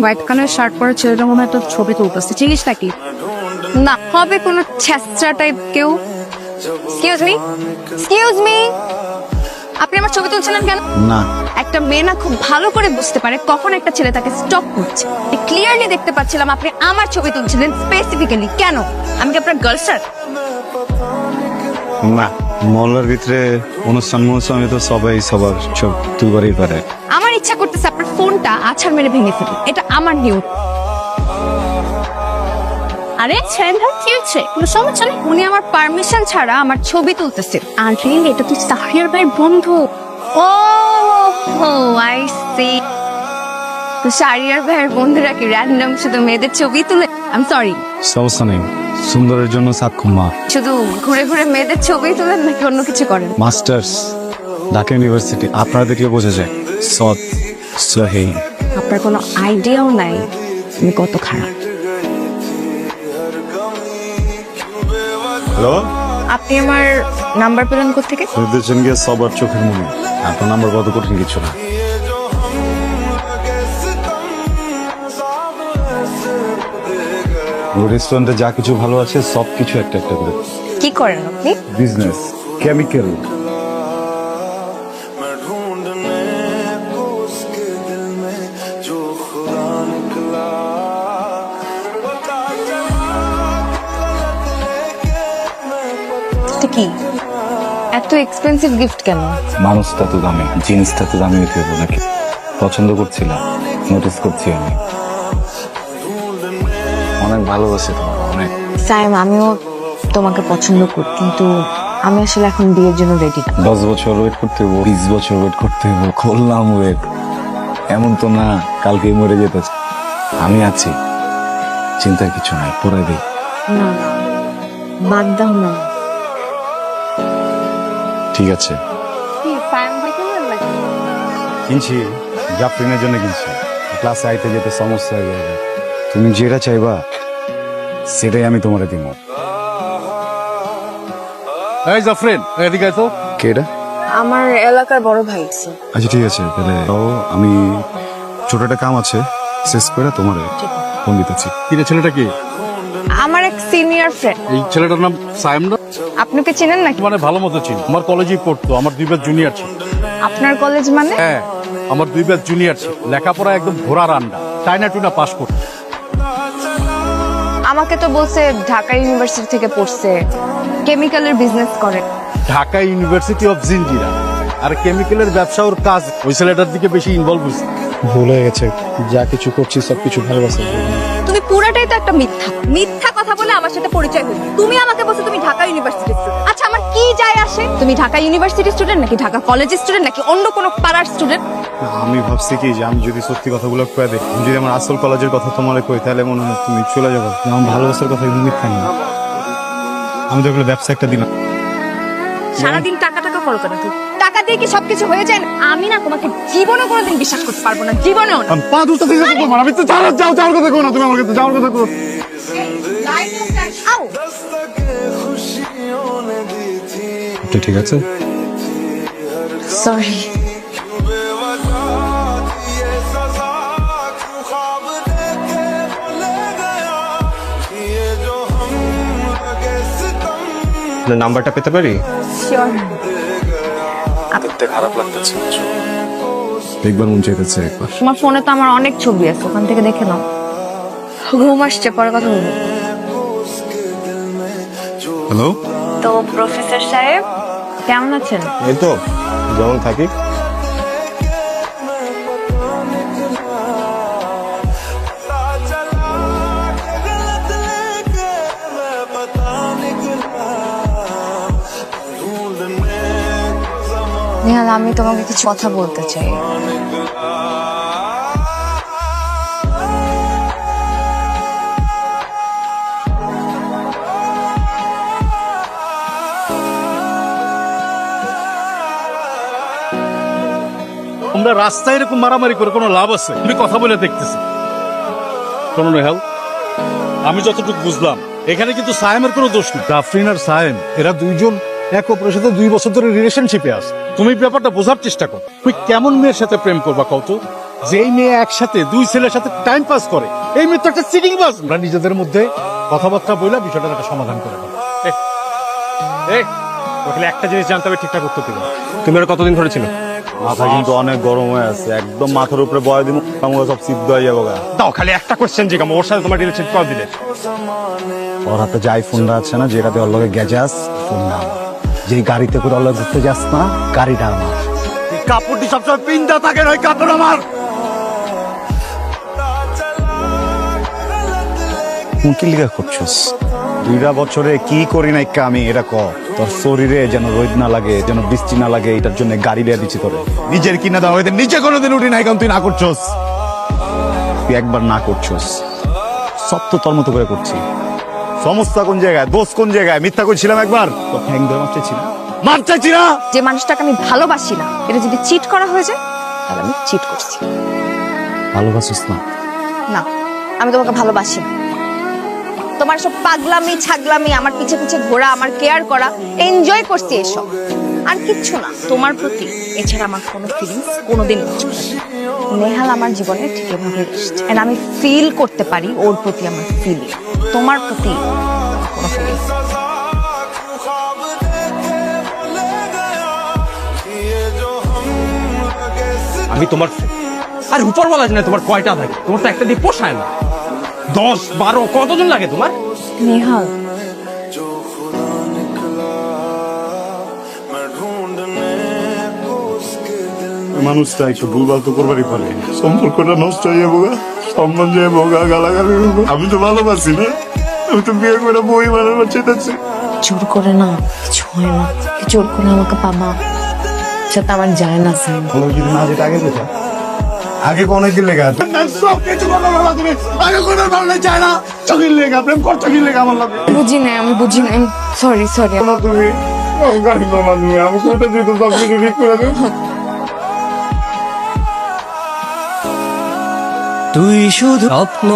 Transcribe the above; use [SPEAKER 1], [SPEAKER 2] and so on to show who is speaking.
[SPEAKER 1] White colour shirt পরা ছেলেটা মনে হয় তোর ছবি তুলতেছে চিনিস নাকি না হবে কোনো ছেঁচড়া টাইপ কেউ এক্সকিউজ মি এক্সকিউজ মি আপনি আমার ছবি তুলছিলেন কেন
[SPEAKER 2] না
[SPEAKER 1] একটা মেয়ে না খুব ভালো করে বুঝতে পারে কখন একটা ছেলে তাকে স্টপ করছে। ক্লিয়ারলি দেখতে পাচ্ছিলাম আপনি আমার ছবি তুলছিলেন স্পেসিফিক্যালি কেন? আমি কি আপনার গার্লফ্রেন্ড
[SPEAKER 2] না মহল্লার ভিতরে অনুষ্ঠান তো সবাই সবার পারে।
[SPEAKER 1] আমার ইচ্ছা করতেছে আপনার ফোনটা আছাড় মেরে ভেঙে ফেলি। এটা আমার নিউ আরে ছেলেটা কি হচ্ছে? কোনো সমস্যা নেই? উনি আমার পারমিশন ছাড়া আমার ছবি তুলতেছে। আরে এটা তুই সাহরিয়ার ভাইয়ের বন্ধু। ও! ও আই সি তো শাহরিয়ার ভাইয়ের বন্ধুরা কি র্যান্ডম শুধু মেয়েদের ছবি তুলে? আই সরি
[SPEAKER 2] সমস্যা নেই। সুন্দরের জন্য সাক্ষম মা।
[SPEAKER 1] শুধু ঘুরে ঘুরে মেয়েদের ছবি তুলেন নাকি অন্য কিছু করেন?
[SPEAKER 2] মাস্টার্স ঢাকা ইউনিভার্সিটি আপনারা দেখলে বোঝা যায়। সৎ সহি
[SPEAKER 1] আপনার কোনো আইডিয়াও নাই আমি কত খারাপ।
[SPEAKER 2] হ্যালো
[SPEAKER 1] আপনি আমার নাম্বার পেলেন কোথেকে
[SPEAKER 2] নির্দেশন গিয়ে সবার চোখের মুভি আপনার নাম্বার কত কঠিন কিছু না। রেস্টুরেন্টে যা কিছু ভালো আছে সব কিছু একটা একটা করে।
[SPEAKER 1] কি করেন আপনি?
[SPEAKER 2] বিজনেস কেমিক্যাল
[SPEAKER 1] কি? এত এক্সপেন্সিভ গিফট কেন?
[SPEAKER 2] মানুষটা তো দামি জিনিসটা তো দামি হতে হবে নাকি? পছন্দ করছিলাম নোটিস করছি আমি। অনেক ভালোবাসি তোমার অনেক।
[SPEAKER 1] সাইম আমিও তোমাকে পছন্দ করি কিন্তু আমি আসলে এখন বিয়ের জন্য রেডি না।
[SPEAKER 2] দশ বছর ওয়েট করতে হব বিশ বছর ওয়েট করতে হব করলাম ওয়েট এমন তো না কালকেই মরে যেতে আমি আছি চিন্তার কিছু নাই পরে দিই।
[SPEAKER 1] না বাদ দাও না।
[SPEAKER 2] ঠিক আছে। কিনছি জাফরিনের জন্য কিনছি। ক্লাসে আইতে যেতে সমস্যা হয়ে যাবে। তুমি যেটা চাইবা সেটাই আমি তোমারে দিব।
[SPEAKER 3] এই জাফরিন এদিকে আয় তো।
[SPEAKER 2] কেটা
[SPEAKER 1] আমার এলাকার বড় ভাই
[SPEAKER 2] আচ্ছা ঠিক আছে তাহলে আমি ছোট একটা কাম আছে শেষ করে তোমার ফোন দিতেছি।
[SPEAKER 3] কিরে ছেলেটা কি?
[SPEAKER 1] আমার এক সিনিয়র ফ্রেন্ড
[SPEAKER 3] এই ছেলেটার নাম সাইম না?
[SPEAKER 1] আপনি কি চেনেন নাকি?
[SPEAKER 3] মানে ভালো মতো চিনি। আমার কলেজেই পড়তো আমার দুই ব্যাচ জুনিয়র ছিল।
[SPEAKER 1] আপনার কলেজ মানে?
[SPEAKER 3] হ্যাঁ আমার দুই ব্যাচ জুনিয়র ছিল। লেখাপড়া একদম ঘোড়ার আন্ডা। টাইনা টুনা পাস করতো।
[SPEAKER 1] আমাকে তো বলছে ঢাকা ইউনিভার্সিটি থেকে পড়ছে। কেমিক্যালের বিজনেস করে।
[SPEAKER 3] ঢাকা ইউনিভার্সিটি অফ জিঞ্জিরা আর কেমিক্যালের ব্যবসা ওর কাজ। ওই ছেলেটার দিকে বেশি ইনভলভ হয়েছে।
[SPEAKER 2] ভুল গেছে। যা কিছু করছি সব কিছু ভালোবাসা
[SPEAKER 1] তুমি পুরাটাই তো একটা মিথ্যা। মিথ্যা কথা বলে আমার সাথে পরিচয় হলো তুমি আমাকে বলছো তুমি ঢাকা ইউনিভার্সিটি স্টুডেন্ট আচ্ছা আমার কি যায় আসে? তুমি ঢাকা ইউনিভার্সিটি স্টুডেন্ট নাকি ঢাকা কলেজের স্টুডেন্ট নাকি অন্য কোনো পাড়ার স্টুডেন্ট
[SPEAKER 2] আমি ভাবছি কি যে আমি যদি সত্যি কথাগুলো কয়ে আমি যদি আমার আসল কলেজের কথা তোমার কই তাহলে মনে হয় তুমি চলে যাব। আমার ভালোবাসার কথা কিন্তু মিথ্যা না। আমি তো ব্যবসা একটা দিন
[SPEAKER 1] সারাদিন টাকা টাকা করো কেন তুই টাকা দিয়ে কি সবকিছু হয়ে যায় আমি না তোমাকে জীবনে কোনোদিন বিশ্বাস করতে পারব না জীবনে
[SPEAKER 2] পা আমি তো যাওয়ার যাও যাওয়ার কথা কো না তুমি আমার কাছে যাওয়ার কথা কো
[SPEAKER 4] আচ্ছা,
[SPEAKER 2] ঠিক আছে।
[SPEAKER 1] সরি
[SPEAKER 5] নাম্বারটা পেতে পারি? দেখতে খারাপ লাগতেছে।
[SPEAKER 2] দেখবার মন চাইতেছে একবার।
[SPEAKER 1] তোমার ফোনে তো আমার অনেক ছবি আছে ওখান থেকে দেখে নাও। ঘুম আসছে পরে কথা বলব।
[SPEAKER 2] হ্যালো
[SPEAKER 1] তো প্রফেসর সাহেব কেমন আছেন?
[SPEAKER 5] এই তো যেমন থাকি।
[SPEAKER 1] নিহাল আমি তোমাকে কিছু কথা বলতে চাই।
[SPEAKER 3] তোমরা রাস্তায় এরকম মারামারি করে কোনো লাভ আছে? তুমি কথা বলে দেখতেছি। শোনো নেহাল আমি যতটুকু বুঝলাম এখানে কিন্তু সায়েমের কোনো দোষ নেই। জাফরিন আর সায়েম এরা দুইজন এক অপরের সাথে দুই বছর ধরে রিলেশনশিপে আছে তুমি ব্যাপারটা বোঝার চেষ্টা করো। তুমি কেমন মেয়ের সাথে প্রেম করবা কত যেই মেয়ে একসাথে দুই ছেলের সাথে টাইম পাস করে এই মেয়ে তো একটা চিটিং বাস আমরা নিজেদের মধ্যে কথাবার্তা বইলা বিষয়টার একটা সমাধান করে দেবো।
[SPEAKER 2] ওখানে একটা জিনিস জানতে হবে ঠিকঠাক করতে দিবে।
[SPEAKER 5] তুমি আর কতদিন ধরে ছিল?
[SPEAKER 2] মাথা কিন্তু অনেক গরম হয়ে আছে। একদম মাথার উপরে বয় দিব আমাকে সব সিদ্ধ হয়ে যাব গা।
[SPEAKER 5] দাও খালি একটা কোশ্চেন জিজ্ঞাসা ওর সাথে তোমার রিলেশন কত দিলে?
[SPEAKER 2] ওর হাতে যে আইফোনটা আছে না যেটাতে ওর লগে গেজাস ফোনটা আমার। যে গাড়িতে করে লগে ঘুরতে যাস না গাড়িটা আমার।
[SPEAKER 3] কাপড়টি সবসময় পিন্দা থাকে ওই কাপড় আমার।
[SPEAKER 2] কি লিখা করছস? দুইটা বছরে কি করি নাই আমি এটা ক। তোর শরীরে যেন রোদ না লাগে যেন বৃষ্টি না লাগে এটার জন্য গাড়ি লিয়ে দিচ্ছি তোরে। নিজের কিনা দাও এদের নিচে কোনোদিন উঠি নাই কারণ তুই না করছস। তুই একবার না করছস। সব তো তোর মতো করে করছি। সমস্যা কোন জায়গায়? দোষ কোন জায়গায়? মিথ্যা করছিলাম একবার? তো ঠ্যাং ধরে মারতে ছিল মার চাইছি না?
[SPEAKER 1] যে মানুষটাকে আমি ভালোবাসি না এটা যদি চিট করা হয়ে যায় তাহলে আমি চিট করছি।
[SPEAKER 2] ভালোবাসিস না?
[SPEAKER 1] না আমি তোমাকে ভালোবাসি না। তোমার সব পাগলামি ছাগলামি আমার পিছে পিছে ঘোরা আমার কেয়ার করা এনজয় করছি এসব। আর কিচ্ছু না। তোমার প্রতি এছাড়া আমার কোনো ফিলিংস কোনোদিন নেহাল আমার জীবনে ঠিক এভাবে এসছে আমি ফিল করতে পারি ওর প্রতি আমার ফিলিং তোমার প্রতি।
[SPEAKER 5] আমি তোমার আর উপর বলা যায় তোমার কয়টা থাকে? তোমার তো একটা দিয়ে পোষায় না। দশ বারো কতজন লাগে তোমার?
[SPEAKER 4] নেহা
[SPEAKER 2] মানুষটা একটু ভুলভাল তো করবারই পারে। সম্পর্কটা নষ্ট হয়ে যাব গা সম্মান যায় ভোগা গালাগালি আমি তো ভালোবাসি না। আমি তো বিয়ে করে বই বানাবার চেয়েছি
[SPEAKER 6] জোর করে না কিছু হয় না। জোর করে আমাকে পাবা। সেটা আমার যায় না স্যার
[SPEAKER 2] যদি না যেটা আগে কোথা আগে কোনে কি লেখা সব কিছু বলা তুমি। আগে কোনো ভালো চায় না। চকির লেখা প্রেম কর চকির লেখা আমার লাগে।
[SPEAKER 6] বুঝি না আমি বুঝি না সরি সরি
[SPEAKER 2] না তুমি গাড়ি তোমার তুমি আমি কোনটা দিতে সব কিছু ঠিক করে দেবো
[SPEAKER 7] তুই শুধু স্বপ্ন